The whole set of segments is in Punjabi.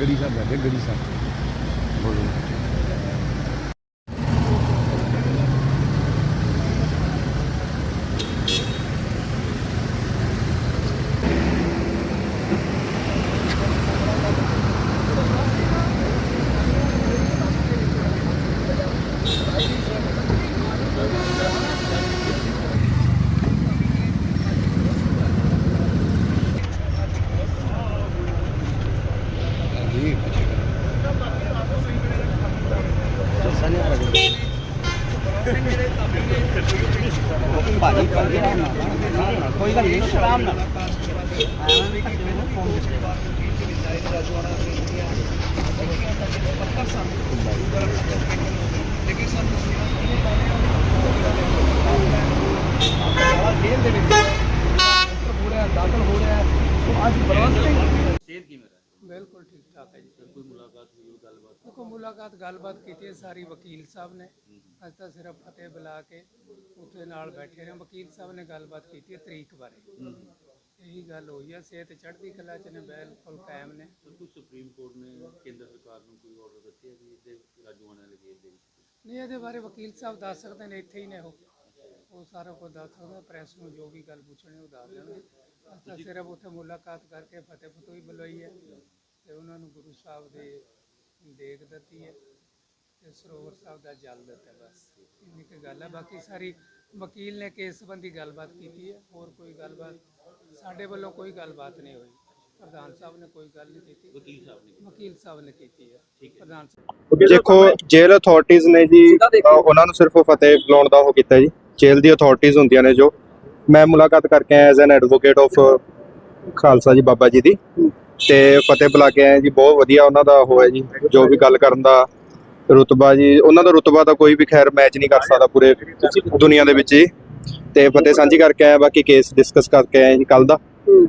ਗੜੀ ਸਾਹਿਬ ਬੈਠੇ ਗੜੀ ਸਾਹਿਬ ਬੋਲੋ ਭਾਜੀ ਕਰਦੇ ਆ ਨਾ ਕੋਈ ਗੱਲ ਨਹੀਂ ਆਰਾਮ ਨਾਲ ਸਿਹਤ ਕਿਵੇਂ ਰਹੀ ਬਿਲਕੁਲ ਠੀਕ ਠਾਕ ਹੈ ਜੀ। ਕੋਈ ਮੁਲਾਕਾਤ ਹੋਈ ਉਹ ਗੱਲਬਾਤ? ਦੇਖੋ ਮੁਲਾਕਾਤ ਗੱਲਬਾਤ ਕੀਤੀ ਹੈ ਸਾਰੀ ਵਕੀਲ ਸਾਹਿਬ ਨੇ। ਅੱਜ ਤਾਂ ਸਿਰਫ ਫਤਿਹ ਬੁਲਾ ਕੇ ਉੱਥੇ ਨਾਲ ਬੈਠੇ ਰਹੇ ਵਕੀਲ ਸਾਹਿਬ ਨੇ ਗੱਲਬਾਤ ਕੀਤੀ ਹੈ ਤਰੀਕ ਬਾਰੇ। ਇਹੀ ਗੱਲ ਹੋਈ ਹੈ ਸਿਹਤ ਚੜ੍ਹਦੀ ਕਲਾ ਚ ਨੇ ਬਿਲਕੁਲ ਕਾਇਮ ਨੇ। ਕੋਈ ਸੁਪਰੀਮ ਕੋਰਟ ਨੇ ਕੇਂਦਰ ਸਰਕਾਰ ਨੂੰ ਕੋਈ ਆਰਡਰ ਦਿੱਤੇ ਆ ਵੀ ਇਹਦੇ ਰਾਜੂਆਣਾ ਵਾਲੇ ਕੇਸ ਦੇ ਵਿੱਚ? ਨਹੀਂ ਇਹਦੇ ਬਾਰੇ ਵਕੀਲ ਸਾਹਿਬ ਦੱਸ ਸਕਦੇ ਨੇ ਇੱਥੇ ਹੀ ਨੇ ਉਹ। ਉਹ ਸਾਰਾ ਕੁਝ ਦੱਸ ਸਕਦੇ ਪ੍ਰੈਸ ਨੂੰ ਜੋ ਵੀ ਗੱਲ ਪੁੱਛਣੀ ਉਹ ਦੱਸ ਦੇਣਗੇ। ਤਾਂ ਸਿਰਫ ਉੱਥੇ ਮੁਲਾਕਾਤ ਕਰਕੇ ਫਤਿਹ ਫਤੋਈ ਬੁਲਾਈ ਹੈ ਤੇ ਉਹਨਾਂ ਨੂੰ ਗੁਰੂ ਸਾਹਿਬ ਦੇ ਦੇਗ ਦਿੱਤੀ ਹੈ ਤੇ ਸਰੋਵਰ ਸਾਹਿਬ ਦਾ ਜਲ ਦਿੱਤਾ ਬਸ। ਇੰਨੀ ਕੁ ਗੱਲ ਹੈ। ਬਾਕੀ ਸਾਰੀ ਵਕੀਲ ਨੇ ਕੇਸ ਸੰਬੰਧੀ ਗੱਲਬਾਤ ਕੀਤੀ ਹੈ। ਹੋਰ ਕੋਈ ਗੱਲਬਾਤ ਸਾਡੇ ਵੱਲੋਂ ਕੋਈ ਗੱਲਬਾਤ ਨਹੀਂ ਹੋਈ। ਪ੍ਰਧਾਨ ਸਾਹਿਬ ਨੇ ਕੋਈ ਗੱਲ ਨਹੀਂ ਕੀਤੀ। ਵਕੀਲ ਸਾਹਿਬ ਨੇ ਵਕੀਲ ਸਾਹਿਬ ਨੇ ਕੀਤੀ ਹੈ। ਪ੍ਰਧਾਨ ਸਾਹਿਬ ਦੇਖੋ ਜੇਲ੍ਹ ਅਥਾਰਟੀਆਂ ਨੇ ਜੀ ਉਹਨਾਂ ਨੂੰ ਸਿਰਫ ਫਤਿਹ ਬੁਲਾਉਣ ਦਾ ਉਹ ਕੀਤਾ ਜੀ। ਜੇਲ੍ਹ ਦੀ ਅਥਾਰਟੀਆਂ ਹੁੰਦੀਆਂ ਨੇ ਜੋ ਮੈਂ ਮੁਲਾਕਾਤ ਕਰਕੇ ਆਇਆ as an advocate of Khalsa ji Baba ji ਦੀ। ਤੇ ਫਤਿਹ ਬੁਲਾ ਕੇ ਆਏ ਜੀ, ਬਹੁਤ ਵਧੀਆ ਉਹਨਾਂ ਦਾ ਹੋਇਆ ਜੀ, ਜੋ ਵੀ ਗੱਲ ਕਰਨ ਦਾ ਰੁਤਬਾ ਜੀ, ਉਹਨਾਂ ਦਾ ਰੁਤਬਾ ਤਾਂ ਕੋਈ ਵੀ ਖੈਰ ਮੈਚ ਨਹੀਂ ਕਰ ਸਕਦਾ ਪੂਰੇ ਦੁਨੀਆ ਦੇ ਵਿੱਚ ਜੀ। ਤੇ ਫਤਿਹ ਸਾਂਝੀ ਕਰਕੇ ਆਇਆ, ਬਾਕੀ ਕੇਸ ਡਿਸਕਸ ਕਰਕੇ ਆਏ ਜੀ ਕੱਲ ਦਾ।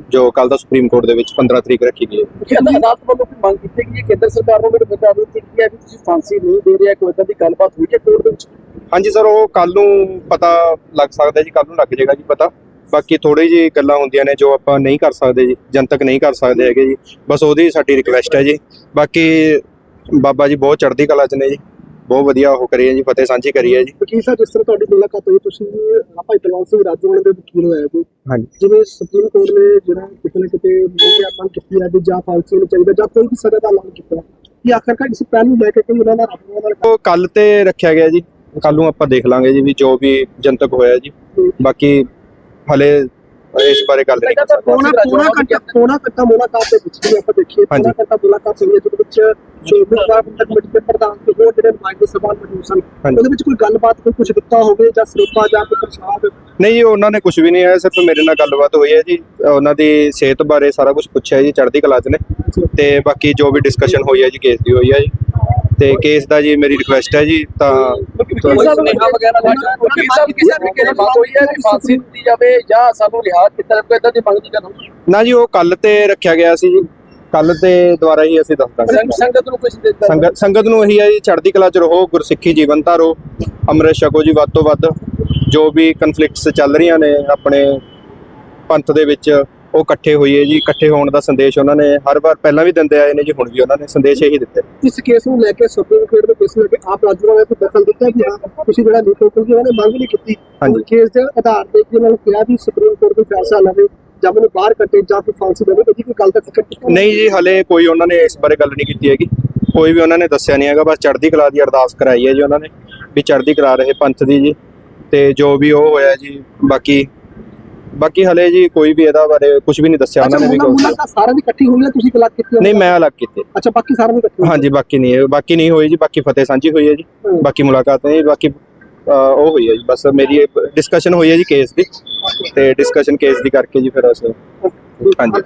ਜੋ ਕੱਲ ਦਾ ਸੁਪਰੀਮ ਕੋਰਟ ਦੇ ਵਿੱਚ 15 ਤਰੀਕ ਰੱਖੀ ਗਈ ਹੈ। ਕਿ ਅਦਾਲਤ ਵੱਲੋਂ ਕੋਈ ਮੰਗ ਕੀਤੀ ਗਈ ਹੈ ਕੇਂਦਰ ਸਰਕਾਰ ਨੂੰ ਮੇਰੇ ਬਤਾ ਦਿੱਤੀ ਕਿ ਹੈ ਵੀ ਤੁਸੀਂ ਫਾਂਸੀ ਨਹੀਂ ਦੇ ਰਿਹਾ ਕੋਈ ਏਦਾਂ ਦੀ ਗੱਲਬਾਤ ਹੋਈ ਹੈ ਕੋਰਟ ਦੇ ਵਿੱਚ? ਹਾਂਜੀ ਸਰ ਉਹ ਕੱਲ ਨੂੰ ਪਤਾ ਲੱਗ ਸਕਦਾ ਜੀ ਕੱਲ ਨੂੰ ਲੱਗ ਜਾਏਗਾ ਜੀ ਪਤਾ। ਬਾਕੀ ਥੋੜੀ ਜਿਹੀ ਗੱਲਾਂ ਹੁੰਦੀਆਂ ਨੇ ਜੋ ਆਪਾਂ ਨਹੀਂ ਕਰ ਸਕਦੇ ਜੀ ਜਨਤਕ ਨਹੀਂ ਕਰ ਸਕਦੇ ਹੈਗੇ ਜੀ। ਬਸ ਉਹਦੀ ਸਾਡੀ ਰਿਕਵੈਸਟ ਹੈ ਜੀ। ਬਾਕੀ ਬਾਬਾ ਜੀ ਬਹੁਤ ਚੜ੍ਹਦੀ ਕਲਾ ਚ ਨੇ ਜੀ। ਬਹੁਤ ਵਧੀਆ ਉਹ ਕਰੀ ਹੈ ਜੀ ਫਤਿਹ ਸਾਂਝੀ ਕਰੀ ਹੈ ਜੀ। ਵਕੀਲ ਸਾਹਿਬ ਜਿਸ ਤਰ੍ਹਾਂ ਤੁਹਾਡੀ ਮੁਲਾਕਾਤ ਹੋਈ ਤੁਸੀਂ ਭਾਈ ਤਲਵਾਰ ਸਿੰਘ ਰਾਜੂਵਾਲ ਦੇ ਵਕੀਲ ਹੋਏ ਜੀ। ਹਾਂਜੀ। ਜਿਵੇਂ ਸੁਪਰੀਮ ਕੋਰਟ ਨੇ ਜਿਹੜਾ ਕਿਤੇ ਨਾ ਕਿਤੇ ਮੁੰਡੇ ਮੰਗ ਕੀਤੀ ਹੈ ਵੀ ਜਾਂ ਫਾਂਸੀ ਨੂੰ ਚਾਹੀਦਾ ਜਾਂ ਕੋਈ ਵੀ ਸਜ਼ਾ ਦਾ ਐਲਾਨ ਕੀਤਾ ਕਿ ਆਖਰਕਾਰ ਇਸ ਪਹਿਲ ਨੂੰ ਲੈ ਕੇ ਕੋਈ ਉਹਨਾਂ ਦਾ ਰਾਜੂਵਾਲ ਨਾਲ ਉਹ ਕੱਲ ਤੇ ਰੱਖਿਆ ਗਿਆ ਜੀ। ਕੱਲ ਨੂੰ ਆਪਾਂ ਦੇਖ ਲਾਂਗੇ ਜੀ ਵੀ ਜੋ ਵੀ ਜਨਤਕ ਹੋਇਆ ਜੀ। ਬਾਕੀ ਹਲੇ ਇਸ ਬਾਰੇ ਗੱਲ ਨਹੀਂ ਕਰ ਸਕਦੇ। ਪੌਣਾ ਪੌਣਾ ਘੰਟਾ ਪੌਣਾ ਘੰਟਾ ਮੁਲਾਕਾਤ ਦੇ ਵਿੱਚ ਵੀ ਆਪਾਂ ਦੇਖੀਏ ਹਾਂਜੀ। ਪੌਣਾ ਘੰਟਾ ਮੁਲਾਕਾਤ ਹੋਈ ਜਿਹਦੇ ਵਿੱਚ ਸ਼ੋਭਾ ਸਾਹਿਬ ਕਮੇਟੀ ਦੇ ਪ੍ਰਧਾਨ ਤੇ ਹੋਰ ਜਿਹੜੇ ਨੁਮਾਇੰਦੇ ਸਭਾ ਮੌਜੂਦ ਸਨ। ਉਹਦੇ ਵਿੱਚ ਕੋਈ ਗੱਲਬਾਤ ਕੋਈ ਕੁਝ ਦਿੱਤਾ ਹੋਵੇ ਜਾਂ ਸਰੂਪਾ ਜਾਂ ਕੋਈ ਪ੍ਰਸ਼ਾਦ? ਨਹੀਂ ਉਹਨਾਂ ਨੇ ਕੁਝ ਵੀ ਨਹੀਂ ਆਇਆ ਸਿਰਫ ਮੇਰੇ ਨਾਲ ਗੱਲਬਾਤ ਹੋਈ ਹੈ ਜੀ। ਉਹਨਾਂ ਦੀ ਸਿਹਤ ਬਾਰੇ ਸਾਰਾ ਕੁਝ ਪੁੱਛਿਆ ਜੀ ਚੜ੍ਹਦੀ ਕਲਾ ਚ ਨੇ। ਤੇ ਬਾਕੀ ਜੋ ਵੀ ਡਿਸਕਸ਼ਨ ਹੋਈ ਹੈ ਜੀ ਕੇਸ ਦੀ ਹੋਈ ਹੈ ਜੀ। ਤੇ ਕੇਸ ਦਾ ਜੀ ਮੇਰੀ ਰਿਕੁਐਸਟ ਹੈ ਜੀ ਤਾਂ ਕੋਈ ਸੁਨੇਹਾ ਵਗੈਰਾ ਵਕੀਲ ਸਾਹਿਬ ਕਿਸੇ ਤਰੀਕੇ ਦੀ ਮੰਗ ਹੋਈ ਹੈ ਕਿ ਫਾਂਸੀ ਦਿੱਤੀ ਜਾਵੇ ਜਾਂ ਸਾਨੂੰ ਰਿਹਾਅ ਕੀਤਾ ਜਾਵੇ ਇਦਾਂ ਦੀ ਮੰਗ ਨਹੀਂ ਕਰੋ ਨਾ ਜੀ ਉਹ ਕੱਲ ਤੇ ਰੱਖਿਆ ਗਿਆ ਸੀ ਜੀ। ਕੱਲ ਤੇ ਦੁਆਰਾ ਹੀ ਅਸੀਂ ਦੱਸ ਦਾਂਗੇ ਸੰਗ- ਸੰਗਤ ਨੂੰ ਕੁਝ ਦਿੱਤਾ ਸੰਗਤ ਸੰਗਤ ਨੂੰ ਇਹੀ ਹੈ ਜੀ ਚੜ੍ਹਦੀ ਕਲਾ ਚ ਰਹੋ ਗੁਰਸਿੱਖੀ ਜੀਵਨ ਧਾਰੋ ਅੰਮ੍ਰਿਤ ਛਕੋ ਜੀ ਵੱਧ ਤੋਂ ਵੱਧ। ਜੋ ਵੀ ਕਨਫਲਿਕਟਸ ਚੱਲ ਰਹੀਆਂ ਨੇ ਆਪਣੇ ਪੰਥ ਦੇ ਵਿੱਚ ਉਹ ਇਕੱਠੇ ਹੋਈਏ ਜੀ ਇਕੱਠੇ ਹੋਣ ਦਾ ਸੰਦੇਸ਼ ਉਹਨਾਂ ਨੇ ਹਰ ਵਾਰ ਪਹਿਲਾਂ ਵੀ ਦਿੰਦੇ ਆਏ ਨੇ ਜੀ ਹੁਣ ਵੀ ਉਹਨਾਂ ਨੇ ਸੰਦੇਸ਼ ਇਹੀ ਦਿੱਤੇ। ਇਸ ਕੇਸ ਨੂੰ ਲੈ ਕੇ ਸੁਪਰੀਮ ਕੋਰਟ ਦੇ ਕੇਸ ਲੈ ਕੇ ਆਪ ਰਾਜੂਵਾਲ ਨੇ ਕੋਈ ਦਖਲ ਦਿੱਤਾ ਕਿ ਹਾਂ ਤੁਸੀਂ ਜਿਹੜਾ ਲਿਖੋ ਕਿਉਂਕਿ ਉਹਨਾਂ ਨੇ ਮੰਗ ਨਹੀਂ ਕੀਤੀ। ਕੇਸ ਦੇ ਆਧਾਰ ਤੇ ਉਹਨਾਂ ਨੇ ਕਿਹਾ ਵੀ ਸੁਪਰੀਮ ਕੋਰਟ ਕੋਈ ਫੈਸਲਾ ਲਵੇ ਜਾਂ ਮੈਨੂੰ ਬਾਹਰ ਕੱਢੇ ਜਾਂ ਕੋਈ ਫਾਂਸੀ ਦੇਵੇ ਕੋਈ ਗੱਲ ਤਾਂ ਫਿਕਰ ਨਹੀਂ ਜੀ ਹਲੇ ਕੋਈ ਉਹਨਾਂ ਨੇ ਇਸ ਬਾਰੇ ਗੱਲ ਨਹੀਂ ਕੀਤੀ ਹੈਗੀ। ਕੋਈ ਵੀ ਉਹਨਾਂ ਨੇ ਦੱਸਿਆ ਨਹੀਂ ਹੈਗਾ ਬਸ ਚੜ੍ਹਦੀ ਕਲਾ ਦੀ ਅਰਦਾਸ ਕਰਾਈ ਹੈ ਜੀ ਉਹਨਾਂ ਨੇ ਵੀ ਚੜ੍ਹਦੀ ਕਲਾ ਰਹੇ ਪੰਥ ਦੀ ਜੀ ਤੇ ਜੋ ਵੀ ਉਹ ਹੋਇਆ ਜੀ ਬਾਕੀ ਬਾਕੀ ਹਲੇ ਜੀ ਕੋਈ ਵੀ ਇਹਦਾ ਬਾਰੇ ਕੁਝ ਵੀ ਨਹੀਂ ਦੱਸਿਆ ਉਹਨਾਂ ਨੇ ਵੀ ਮੁੱਲਾ ਕੁਛ। ਮੁੱਲਾ ਤਾਂ ਸਾਰਿਆਂ ਦੀ ਇਕੱਠੀ ਹੋਈ ਹੈ ਤੁਸੀਂ ਕਲਾਕ ਕੀਤੀ ਨਹੀਂ ਮੈਂ ਅਲੱਗ ਕੀਤੇ ਅੱਛਾ ਬਾਕੀ ਸਾਰਿਆਂ ਦੀ ਇਕੱਠੀ ਹੋਈ। ਹਾਂਜੀ ਬਾਕੀ ਨਹੀਂ ਹੈ ਬਾਕੀ ਨਹੀਂ ਹੋਈ ਜੀ ਬਾਕੀ ਫਤਿਹ ਸਾਂਝੀ ਹੋਈ ਹੈ ਜੀ ਬਾਕੀ ਮੁਲਾਕਾਤ ਨਹੀਂ ਬਾਕੀ ਉਹ ਹੋਈ ਹੈ ਜੀ ਬਸ ਮੇਰੀ ਡਿਸਕਸ਼ਨ ਹੋਈ ਹੈ ਜੀ ਕੇਸ ਦੀ ਤੇ ਡਿਸਕਸ਼ਨ ਕੇਸ ਦੀ ਕਰਕੇ ਜੀ ਫਿਰ ਅਸੀਂ ਹਾਂਜੀ